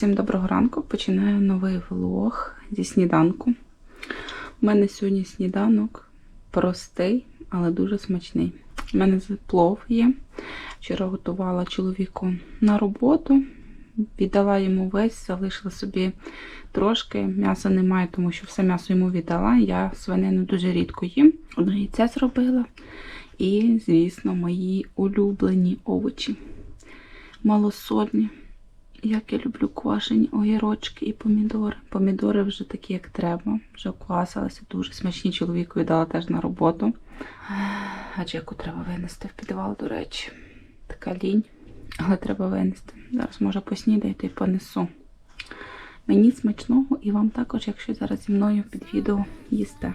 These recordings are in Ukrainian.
Всім доброго ранку. Починаю новий влог зі сніданку. У мене сьогодні сніданок простий, але дуже смачний. У мене плов є. Вчора готувала чоловіку на роботу, віддала йому весь, залишила собі трошки. М'яса немає, тому що все м'ясо йому віддала. Я свинину дуже рідко їм. Одне яйце зробила. І, звісно, мої улюблені овочі. Малосольні. Як я люблю квашені огірочки і помідори. Помідори вже такі, як треба. Вже квасилися, дуже смачні. Чоловіку дала теж на роботу. А Джеку треба винести в підвал, до речі. Така лінь, але треба винести. Зараз, може, поснідайте і понесу. Мені смачного і вам також, якщо зараз зі мною під відео їсте.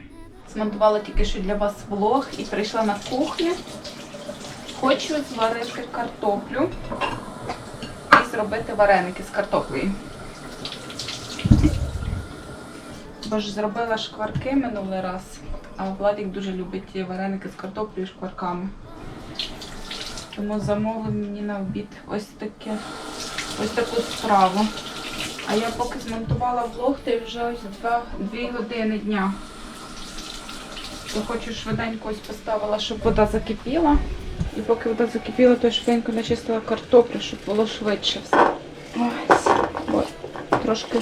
Змонтувала тільки що для вас влог і прийшла на кухню. Хочу зварити картоплю зробити вареники з картоплею. Бо ж зробила шкварки минулий раз, а Владик дуже любить вареники з картоплею і шкварками. Тому замовив мені на обід ось таке, ось таку справу. А я поки змонтувала влог, то вже ось два, дві години дня. То хочу швиденько ось поставила, щоб вода закипіла. І поки вода закипіла, то я швиденько начистила картоплю, щоб було швидше все. Ось. Бо трошки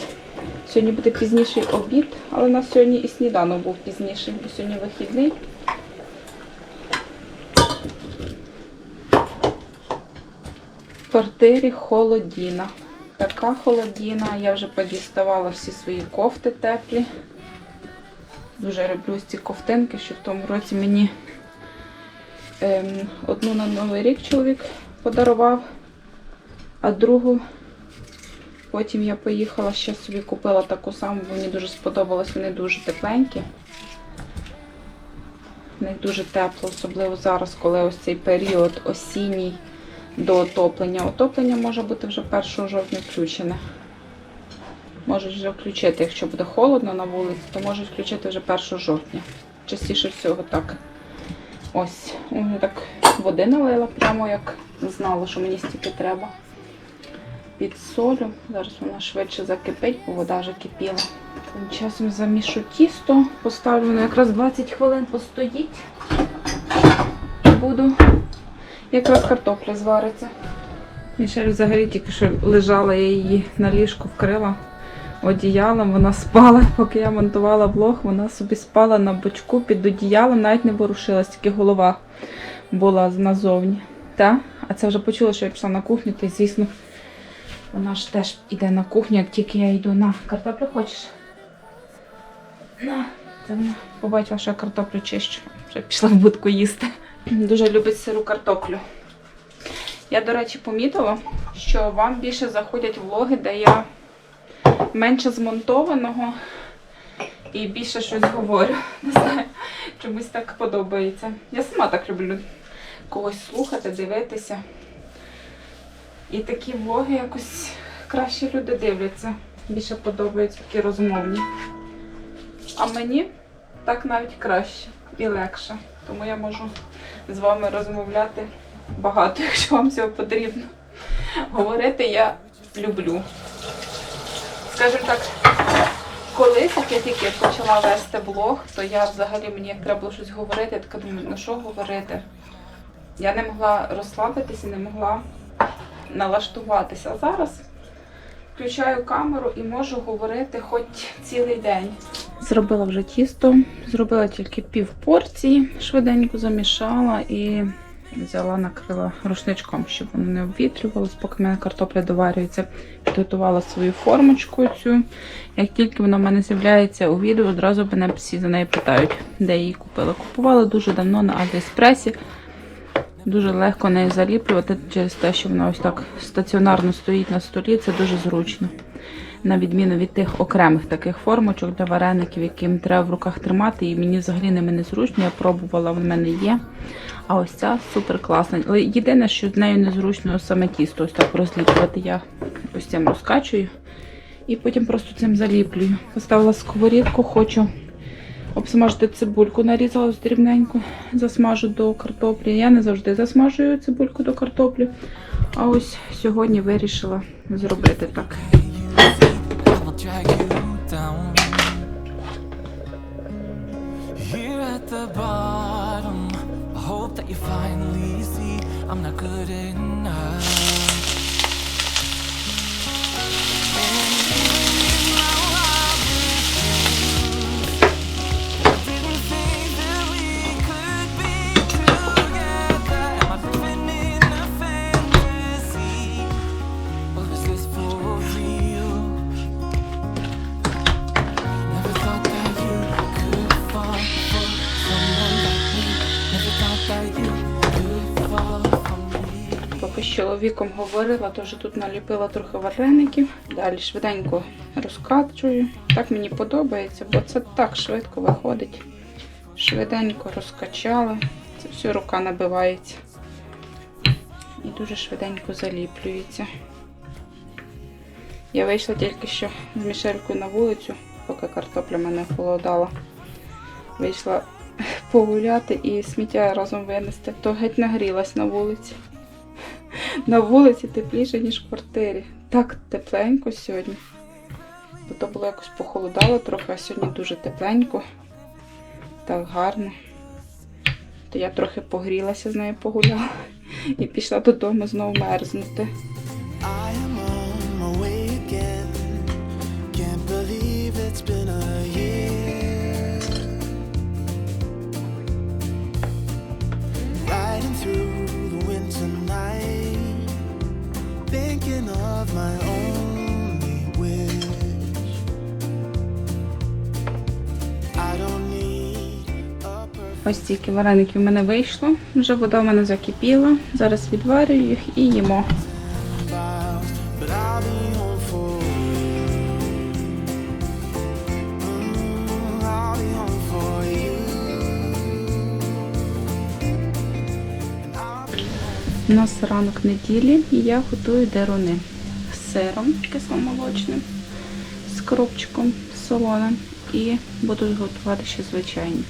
сьогодні буде пізніший обід, але у нас сьогодні і сніданок був пізніший, бо сьогодні вихідний. В квартирі холодіна. Така холодіна. Я вже подіставала всі свої кофти теплі. Дуже люблю ці ковтинки, що в тому році мені одну на Новий рік чоловік подарував, а другу потім я поїхала, ще собі купила таку саму, бо мені дуже сподобалось, вони дуже тепленькі. В них дуже тепло, особливо зараз, коли ось цей період осінній до отоплення. Отоплення може бути вже 1 жовтня включене. Можуть вже включити, якщо буде холодно на вулиці, то можуть включити вже 1 жовтня. Частіше всього так. Ось, я так води налила, прямо як знала, що мені стільки треба. Під солю. Зараз вона швидше закипить, бо вода вже кипіла. Тим часом замішу тісто, поставлю воно якраз 20 хвилин постоїть. Буду якраз картопля звариться. І взагалі тільки що лежала, я її на ліжку вкрила одіялом, вона спала, поки я монтувала влог, вона собі спала на бочку під одіялом, навіть не ворушилась, тільки голова була назовні. Та? А це вже почула, що я пішла на кухню, то звісно, вона ж теж йде на кухню, як тільки я йду на картоплю хочеш? На, це вона побачила, що я картоплю чищу. Вже пішла в будку їсти. Дуже любить сиру картоплю. Я, до речі, помітила, що вам більше заходять влоги, де я менше змонтованого і більше щось говорю. Не знаю, чомусь так подобається. Я сама так люблю когось слухати, дивитися. І такі влоги якось краще люди дивляться. Більше подобаються такі розмовні. А мені так навіть краще і легше. Тому я можу з вами розмовляти багато, якщо вам цього потрібно. Говорити я люблю. Скажімо так, колись, як я тільки почала вести блог, то я взагалі мені як треба було щось говорити, я така думаю, ну що говорити? Я не могла розслабитися, не могла налаштуватися. А зараз включаю камеру і можу говорити хоч цілий день. Зробила вже тісто, зробила тільки пів порції, швиденько замішала і взяла, накрила рушничком, щоб воно не обвітрювалося, поки в мене картопля доварюється. Підготувала свою формочку цю. Як тільки вона в мене з'являється у відео, одразу мене всі за неї питають, де її купила. Купувала дуже давно на Аліекспресі. Дуже легко нею заліплювати через те, що вона ось так стаціонарно стоїть на столі. Це дуже зручно. На відміну від тих окремих таких формочок для вареників, яким треба в руках тримати, і мені взагалі ними не зручно. Я пробувала, в мене є. А ось ця супер класна. Але єдине, що з нею незручно саме тісто ось так розліплювати. Я ось цим розкачую і потім просто цим заліплюю. Поставила сковорідку, хочу обсмажити цибульку, нарізала ось дрібненько, засмажу до картоплі. Я не завжди засмажую цибульку до картоплі. А ось сьогодні вирішила зробити так. Drag you down. Here at the bottom, I hope that you finally see I'm not good enough. Чоловіком говорила, то тут наліпила трохи вареників. Далі швиденько розкачую. Так мені подобається, бо це так швидко виходить. Швиденько розкачала. Це все рука набивається. І дуже швиденько заліплюється. Я вийшла тільки що з Мішелькою на вулицю, поки картопля мене холодала. Вийшла погуляти і сміття разом винести, то геть нагрілась на вулиці. На вулиці тепліше, ніж в квартирі. Так тепленько сьогодні. Бо то було якось похолодало трохи, а сьогодні дуже тепленько. Так гарно. То я трохи погрілася з нею погуляла і пішла додому знову мерзнути. Ось стільки вареників в мене вийшло. Вже вода в мене закипіла. Зараз відварюю їх і їмо. У нас ранок неділі і я готую деруни з сиром кисломолочним, з кропчиком солоним і буду готувати ще звичайні.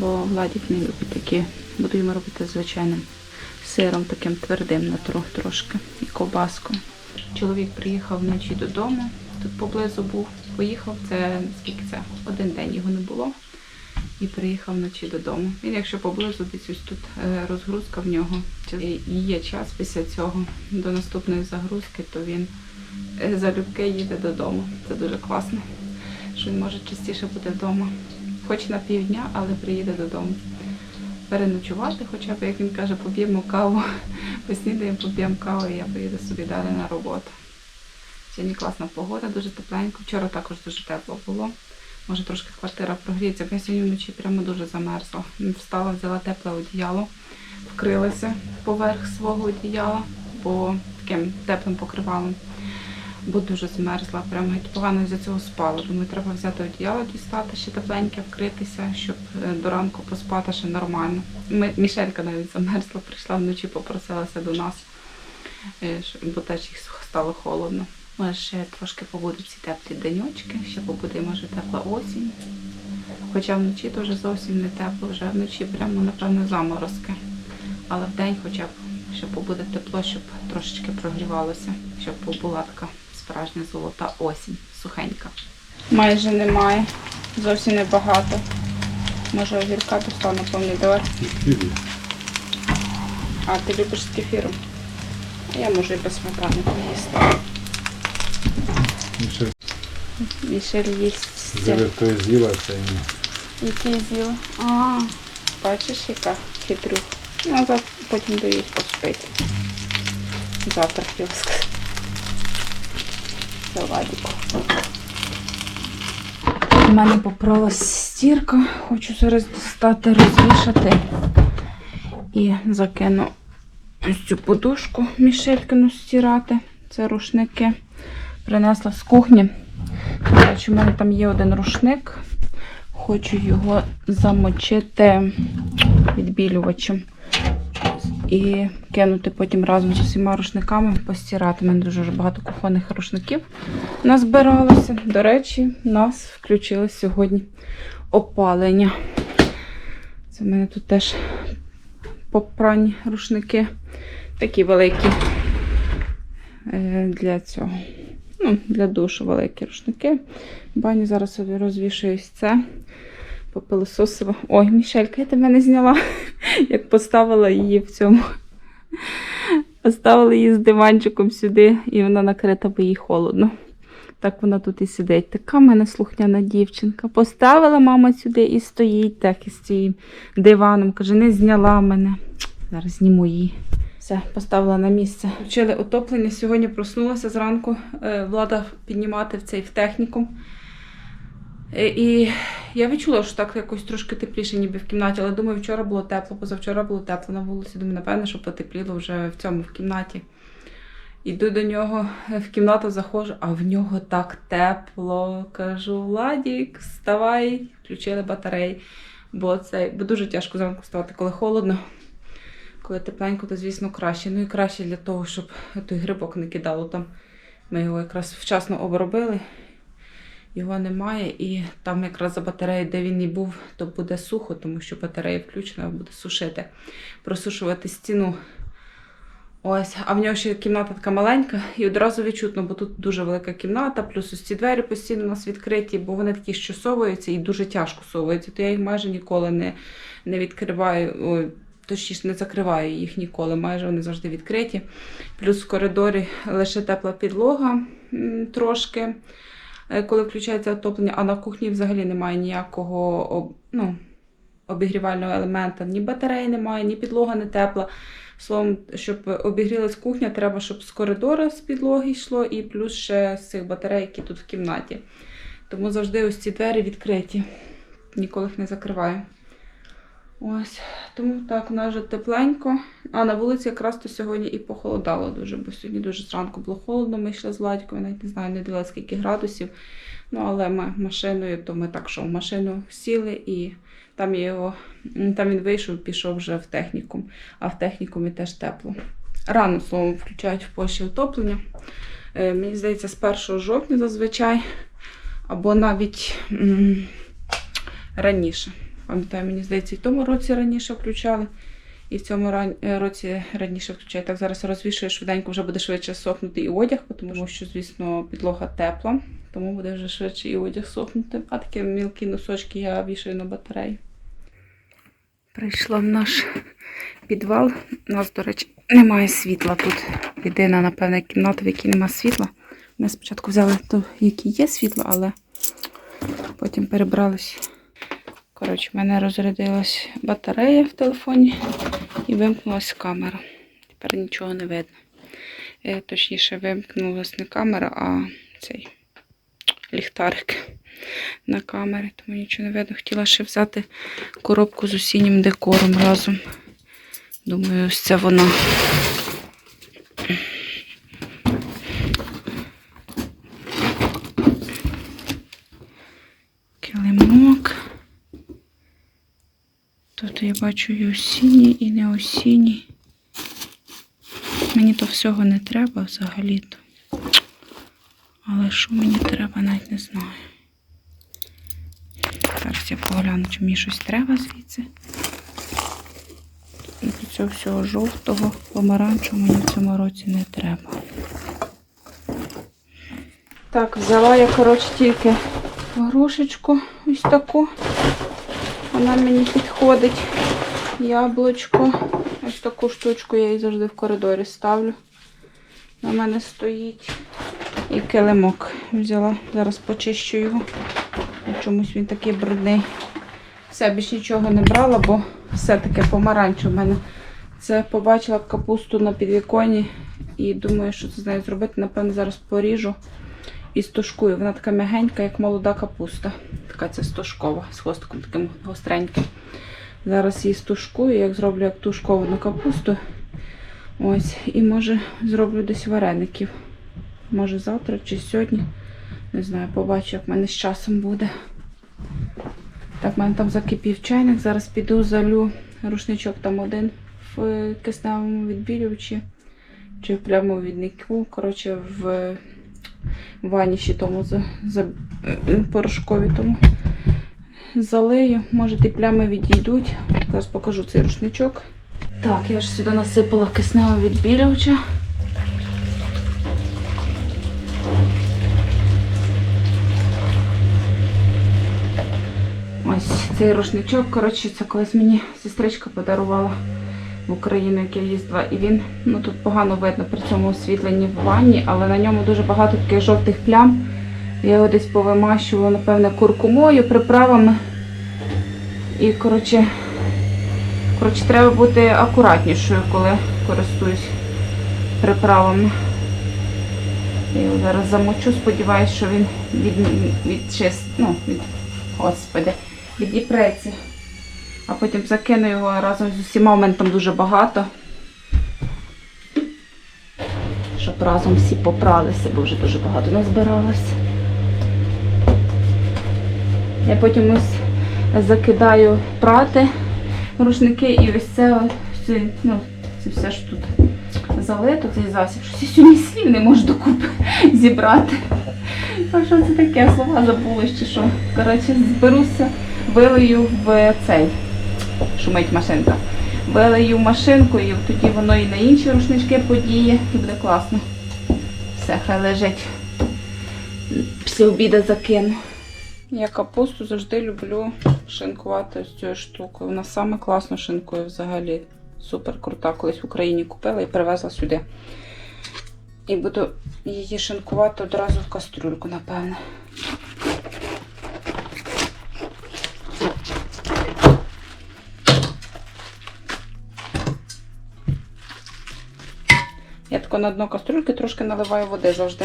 Бо Владик не любить такі. Буду йому робити звичайним сиром, таким твердим на трох трошки і ковбаскою. Чоловік приїхав вночі додому, тут поблизу був, поїхав, це скільки це? Один день його не було. І приїхав вночі додому. Він, якщо поблизу, десь ось тут е, розгрузка в нього. Чи є час після цього до наступної загрузки, то він е, залюбки їде додому. Це дуже класно, що він може частіше бути вдома. Хоч на півдня, але приїде додому. Переночувати, хоча б, як він каже, поп'ємо каву, поснідаємо, поп'ємо каву, і я поїду собі далі на роботу. Сьогодні класна погода, дуже тепленько. Вчора також дуже тепло було. Може трошки квартира прогріється, бо я сьогодні вночі прямо дуже замерзла. Встала, взяла тепле одіяло, вкрилася поверх свого одіяла, бо таким теплим покривалом. Бо дуже змерзла, прямо геть погано з цього спала. Думаю, треба взяти одіяло, дістати ще тепленьке, вкритися, щоб е, до ранку поспати ще нормально. Ми, Мішелька навіть замерзла, прийшла вночі, попросилася до нас, е, бо теж їй стало холодно. Може, ще трошки побудуть ці теплі денечки, ще побуде, може, тепла осінь. Хоча вночі теж зовсім не тепло, вже вночі прямо, напевно, заморозки. Але вдень хоча б, щоб побуде тепло, щоб трошечки прогрівалося, щоб була така справжня золота осінь, сухенька. Майже немає, зовсім небагато. Може огірка достану помідор. А ти любиш з кефіром? А я можу і без сметани поїсти. Мішель їсть. вже хтось з'їла це ні. Який з'їла? А, бачиш, яка хитрюх. Ну, а потім доїсть поспить. Завтра хотіла сказати. Це Владіку. У мене попралась стірка. Хочу зараз дістати, розвішати. І закину ось цю подушку Мішелькину стирати. Це рушники. Принесла з кухні. До у мене там є один рушник. Хочу його замочити відбілювачем і кинути потім разом з усіма рушниками, постирати. У мене дуже багато кухонних рушників назбиралося. До речі, нас включили сьогодні опалення. Це в мене тут теж попрані рушники, такі великі е, для цього. Ну, для душу великі рушники. Бані зараз собі розвішую ось це. Попилососила. Ой, Мішелька, я тебе не зняла, як поставила її в цьому. Поставила її з диванчиком сюди, і вона накрита, бо їй холодно. Так вона тут і сидить. Така в мене слухняна дівчинка. Поставила мама сюди і стоїть так із цим диваном. Каже, не зняла мене. Зараз зніму її. Все, поставила на місце. Включили отоплення. Сьогодні проснулася зранку. е, Влада піднімати в цей в технікум. Е, І я відчула, що так якось трошки тепліше, ніби в кімнаті, але думаю, вчора було тепло, позавчора було тепло на вулиці. Думаю, напевно, що потепліло вже в цьому в кімнаті. Іду до нього е, в кімнату заходжу, а в нього так тепло. Кажу, Владік, вставай, включили батареї. Бо це бо дуже тяжко зранку вставати, коли холодно. Коли тепленько, то звісно краще. Ну і краще для того, щоб той грибок не кидало там. Ми його якраз вчасно обробили. Його немає, і там якраз за батареєю, де він і був, то буде сухо, тому що батарея включена, буде сушити, просушувати стіну. Ось, а в нього ще кімната така маленька, і одразу відчутно, бо тут дуже велика кімната, плюс ось ці двері постійно у нас відкриті, бо вони такі, що совуються і дуже тяжко совуються, то я їх майже ніколи не, не відкриваю, ой, точніше не закриваю їх ніколи, майже вони завжди відкриті. Плюс в коридорі лише тепла підлога трошки, коли включається отоплення, а на кухні взагалі немає ніякого ну, обігрівального елемента, ні батареї немає, ні підлога не тепла. Словом, щоб обігрілась кухня, треба, щоб з коридора з підлоги йшло, і плюс ще з цих батарей, які тут в кімнаті. Тому завжди ось ці двері відкриті. Ніколи їх не закриваю. Ось, тому так, у нас вже тепленько. А на вулиці якраз то сьогодні і похолодало дуже, бо сьогодні дуже зранку було холодно. Ми йшли з Владькою, навіть не знаю, не дивила скільки градусів. Ну, але ми машиною, то ми так, що в машину сіли і там його, там він вийшов, пішов вже в технікум, а в технікумі теж тепло. Рано, словом, включають в Польщі отоплення. Е, мені здається, з 1 жовтня зазвичай, або навіть м, раніше. Пам'ятаю, мені здається, і в тому році раніше включали, і в цьому е, році раніше включають. Так зараз розвішую швиденько, вже буде швидше сохнути і одяг, тому що, звісно, підлога тепла, тому буде вже швидше і одяг сохнути. А такі мілкі носочки я вішаю на батарею. Прийшла в наш підвал. У нас, до речі, немає світла тут. Єдина, напевне, кімната, в якій немає світла. Ми спочатку взяли ту, в якій є світло, але потім перебрались. Коротше, в мене розрядилась батарея в телефоні і вимкнулася камера. Тепер нічого не видно. Е, Точніше, вимкнулася не камера, а цей ліхтарик на камері, тому нічого не видно. Хотіла ще взяти коробку з осіннім декором разом. Думаю, ось це вона. Килимок. Тут я бачу і осінній, і не осінній. Мені то всього не треба взагалі-то. Але що мені треба, навіть не знаю. Зараз я погляну, чи мені щось треба звідси. До цього всього жовтого, помаранчевого мені в цьому році не треба. Так, взяла я, коротше, тільки грушечку ось таку. Вона мені підходить. Яблучко. Ось таку штучку я її завжди в коридорі ставлю. На мене стоїть. І килимок взяла. Зараз почищу його. Чомусь він такий брудний. Все, більш нічого не брала, бо все-таки помаранчу в мене. Це побачила капусту на підвіконі і думаю, що це з нею зробити. Напевно, зараз поріжу і стушкую. Вона така м'ягенька, як молода капуста. Така це стушкова, з хвостиком таким гостреньким. Зараз її стушкую, як зроблю як тушковану капусту. Ось, і може зроблю десь вареників. Може завтра чи сьогодні. Не знаю, побачу, як в мене з часом буде. Так, в мене там закипів чайник. Зараз піду залю рушничок там один в кисневому відбілювачі. Чи в прямому віднику. Коротше, в ваніші тому за, за е, е, порошкові тому залею. Може, ті плями відійдуть. Зараз покажу цей рушничок. Так, я ж сюди насипала кисневого відбілювача. Ось цей рушничок, коротше, це колись мені сестричка подарувала в Україну, як я їздила. І він ну тут погано видно при цьому освітленні в ванні, але на ньому дуже багато таких жовтих плям. Я його десь повимащувала, напевне, куркумою, приправами. І, коротше, коротше, треба бути акуратнішою, коли користуюсь приправами. Я його зараз замочу, сподіваюся, що він від, відчист, ну, від, господи, відіпреться. А потім закину його разом з усіма, у мене там дуже багато. Щоб разом всі попралися, бо вже дуже багато назбиралося. Я потім ось закидаю прати рушники і ось це, ось ну, це все ж тут залито, цей засіб. Щось я сьогодні слів не можу докупи зібрати. А що це таке? Слова забули чи що. Коротше, зберуся, вилию в цей, шумить машинка. Вилию в машинку і тоді воно і на інші рушнички подіє і буде класно. Все, хай лежить. Після обіду закину. Я капусту завжди люблю шинкувати з цією штукою. Вона саме класно шинкує взагалі. Супер крута. Колись в Україні купила і привезла сюди. І буду її шинкувати одразу в кастрюльку, напевне. На дно кастрюльки трошки наливаю води завжди.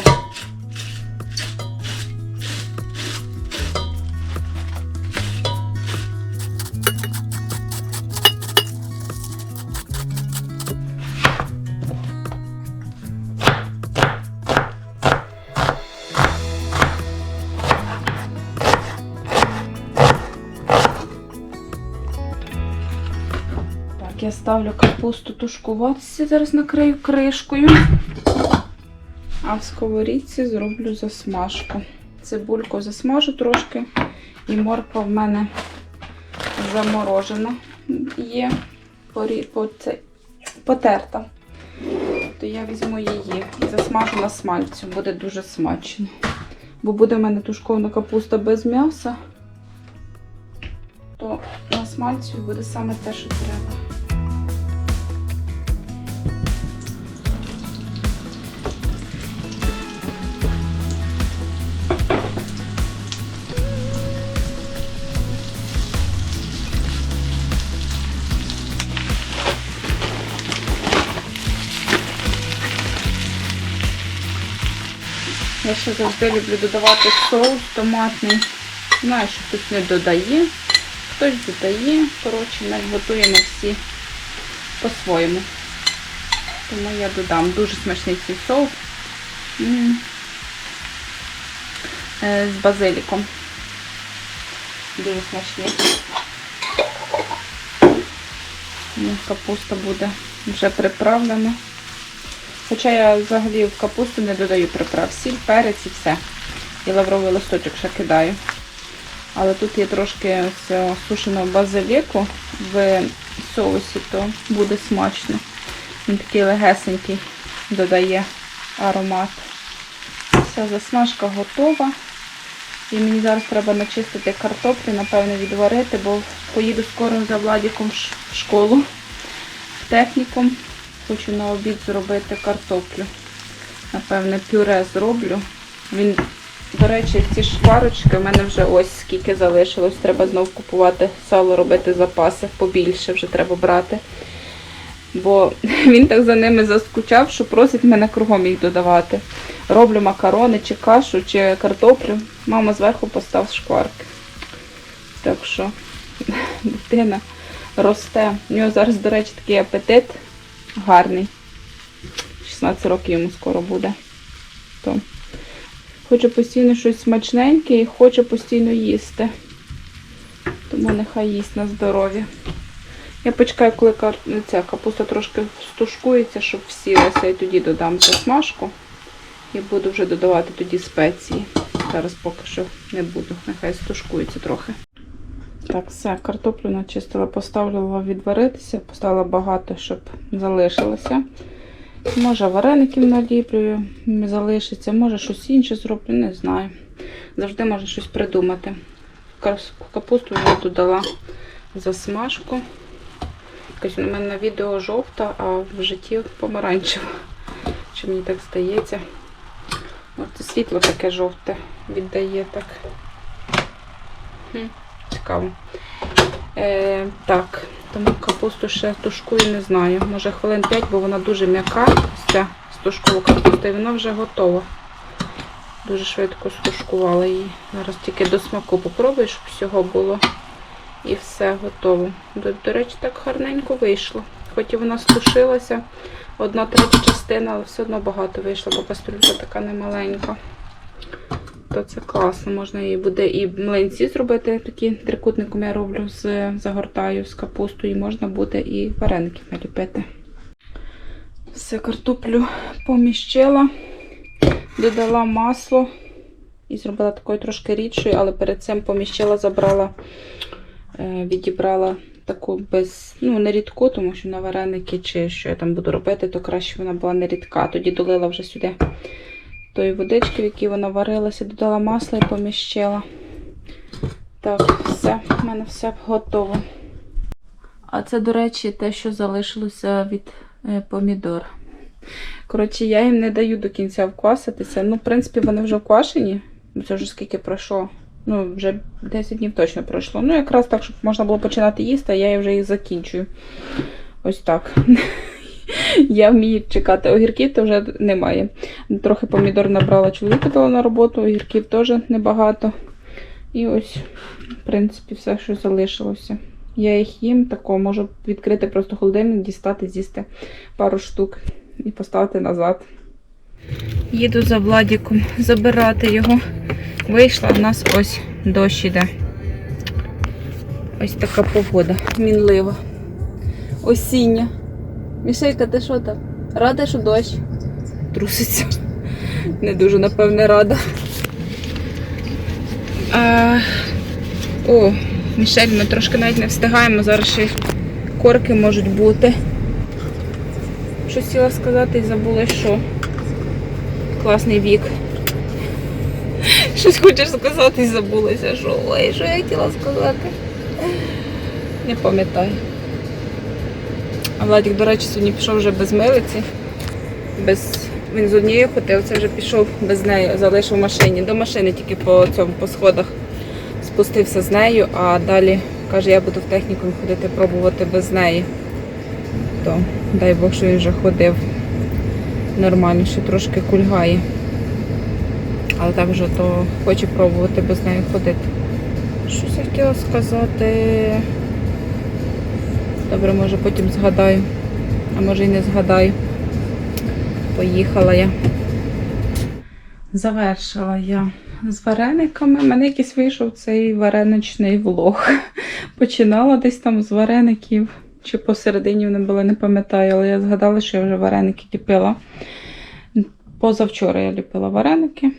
Тушкуватися, зараз накрию кришкою. А в сковорідці зроблю засмажку. Цибульку засмажу трошки, і морква в мене заморожена є, потерта. То я візьму її і засмажу на смальцю, буде дуже смачно. Бо буде в мене тушкована капуста без м'яса, то на смальцю буде саме те, що треба. Ще завжди люблю додавати соус томатний. Знаю, що хтось не додає, хтось додає. Коротше, навіть готує на всі по-своєму. Тому я додам дуже смачний цей соус. Е, з базиліком. Дуже смачний. Ну, Капуста буде вже приправлена. Хоча я взагалі в капусту не додаю приправ. Сіль, перець і все. І лавровий листочок ще кидаю. Але тут є трошки цього сушеного базиліку в соусі, то буде смачно. Він такий легесенький додає аромат. Вся засмажка готова. І мені зараз треба начистити картоплю, напевно, відварити, бо поїду скоро за Владіком в школу, в технікум. Хочу на обід зробити картоплю. Напевне, пюре зроблю. Він, до речі, ці шкварочки в мене вже ось скільки залишилось. Треба знов купувати сало, робити запаси. Побільше вже треба брати. Бо він так за ними заскучав, що просить мене кругом їх додавати. Роблю макарони, чи кашу, чи картоплю. Мама зверху постав шкварки. Так що дитина росте. У нього зараз, до речі, такий апетит гарний. 16 років йому скоро буде. То. Хоче постійно щось смачненьке і хоче постійно їсти. Тому нехай їсть на здоров'я. Я почекаю, коли ця капуста трошки стушкується, щоб всілася, і тоді додам засмажку. І буду вже додавати тоді спеції. Зараз поки що не буду, нехай стушкується трохи. Так, все, картоплю начистила, поставила відваритися, поставила багато, щоб залишилося. Може вареників наліплюю, залишиться, може щось інше зроблю, не знаю. Завжди можна щось придумати. капусту вже додала засмажку. Якось у мене на відео жовта, а в житті помаранчева. Чи мені так здається? Це світло таке жовте віддає так. Цікаво. Е, так, тому капусту ще тушкую, не знаю. Може хвилин 5, бо вона дуже м'яка. Ось ця стушкова капуста, і вона вже готова. Дуже швидко стушкувала її. Зараз тільки до смаку попробую, щоб всього було. І все готово. До, до речі, так гарненько вийшло. Хоч і вона стушилася, одна третя частина, але все одно багато вийшло, бо кастрюлька така немаленька. То це класно. Можна і буде і млинці зробити, такі трикутником я роблю з загортаю з капустою, і можна буде і вареники наліпити. Все, картоплю поміщила, додала масло і зробила такою трошки рідшою, але перед цим поміщила, забрала, е, відібрала таку без, ну, не рідку, тому що на вареники чи що я там буду робити, то краще вона була не рідка. Тоді долила вже сюди тої водички, в якій вона варилася, додала масло і поміщила. Так, все, в мене все готово. А це, до речі, те, що залишилося від е, помідор. Коротше, я їм не даю до кінця вкваситися. Ну, в принципі, вони вже вквашені. Це вже скільки пройшло. Ну, вже 10 днів точно пройшло. Ну, якраз так, щоб можна було починати їсти, а я вже їх закінчую. Ось так. Я вмію чекати огірків, то вже немає. Трохи помідор набрала чоловіка дала на роботу, огірків теж небагато. І ось, в принципі, все, що залишилося. Я їх їм тако, можу відкрити просто холодильник, дістати, з'їсти пару штук і поставити назад. Їду за Владіком забирати його. Вийшла, у нас ось дощ іде. Ось така погода, мінлива. Осіння. Мішелька, ти що там? Рада, що дощ? Труситься. Не дуже, напевне, рада. А... О, Мішель, ми трошки навіть не встигаємо. Зараз ще корки можуть бути. Щось хотіла сказати і забула, що. Класний вік. Щось хочеш сказати і забулася, що. Ой, що я хотіла сказати. Не пам'ятаю. А Владик, до речі, сьогодні пішов вже без милиці. Без... Він з однією ходив, це вже пішов без неї, залишив в машині. До машини тільки по цьому по сходах спустився з нею, а далі каже, я буду в технікум ходити пробувати без неї. То дай Бог, що він вже ходив нормально, ще трошки кульгає. Але так вже то хоче пробувати без неї ходити. Щось я хотіла сказати. Добре, може потім згадаю, а може і не згадаю. Поїхала я. Завершила я з варениками. У мене якийсь вийшов цей вареничний влог. Починала десь там з вареників, чи посередині вони були, не пам'ятаю, але я згадала, що я вже вареники ліпила. Позавчора я ліпила вареники.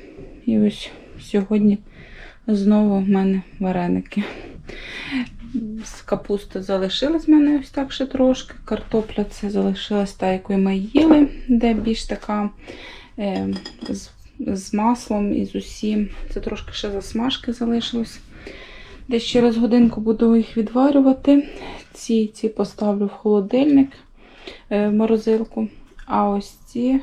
І ось сьогодні знову в мене вареники. З капусти залишилась в мене ось так ще трошки. Картопля це залишилась та, яку ми їли, де більш така е, з, з маслом і з усім. Це трошки ще засмажки залишилось. Десь через годинку буду їх відварювати. Ці, ці поставлю в холодильник, е, в морозилку. А ось ці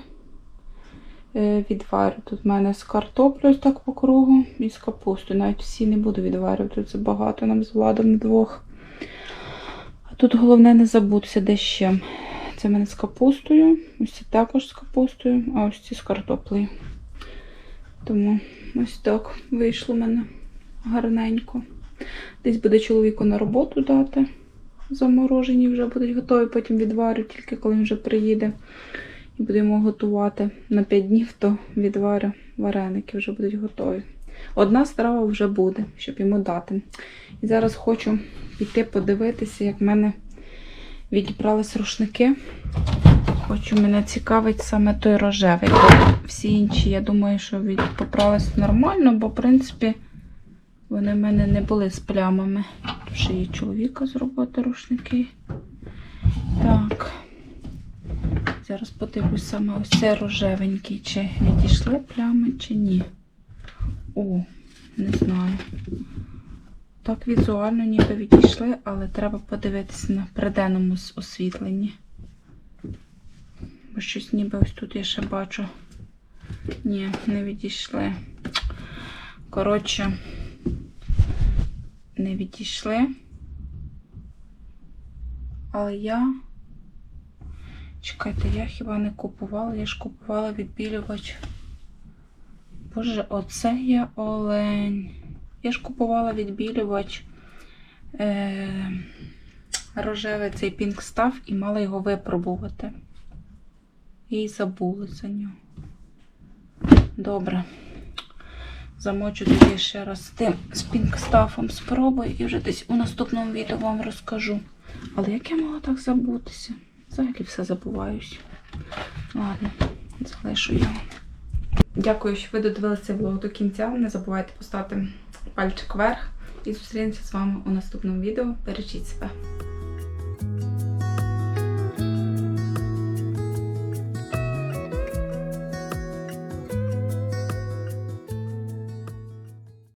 відварю. Тут в мене з картоплею так по кругу і з капустою. Навіть всі не буду відварювати. Це багато нам з владом двох. А тут головне не забутися де ще. Це в мене з капустою. Ось ці також з капустою, а ось ці з картоплею. Тому ось так вийшло в мене гарненько. Десь буде чоловіку на роботу дати. Заморожені вже будуть готові, потім відварю, тільки коли він вже приїде. Будемо готувати на 5 днів, то відварю вареники вже будуть готові. Одна страва вже буде, щоб йому дати. І зараз хочу піти подивитися, як в мене відібрались рушники. Хочу, мене цікавить саме той рожевий. Всі інші, я думаю, що попрались нормально, бо, в принципі, вони в мене не були з плямами. Ще є чоловіка зробити рушники. Так. Зараз подивлюсь саме ось цей рожевенький, чи відійшли плями, чи ні. О, не знаю. так візуально ніби відійшли, але треба подивитися на приденному освітленні. Бо щось ніби ось тут я ще бачу. Ні, не відійшли. Коротше, не відійшли. Але я. Чекайте, я хіба не купувала, я ж купувала відбілювач. Боже, оце я олень. Я ж купувала відбілювач е- рожевий цей Pink Stuff і мала його випробувати. І забули за нього. Добре. Замочу тоді ще раз тим з пінкстафом спробую і вже десь у наступному відео вам розкажу. Але як я могла так забутися? Взагалі все забуваюсь. Ладно, залишу його. Дякую, що ви додивилися влог до кінця. Не забувайте поставити пальчик вверх і зустрінемося з вами у наступному відео. Бережіть себе.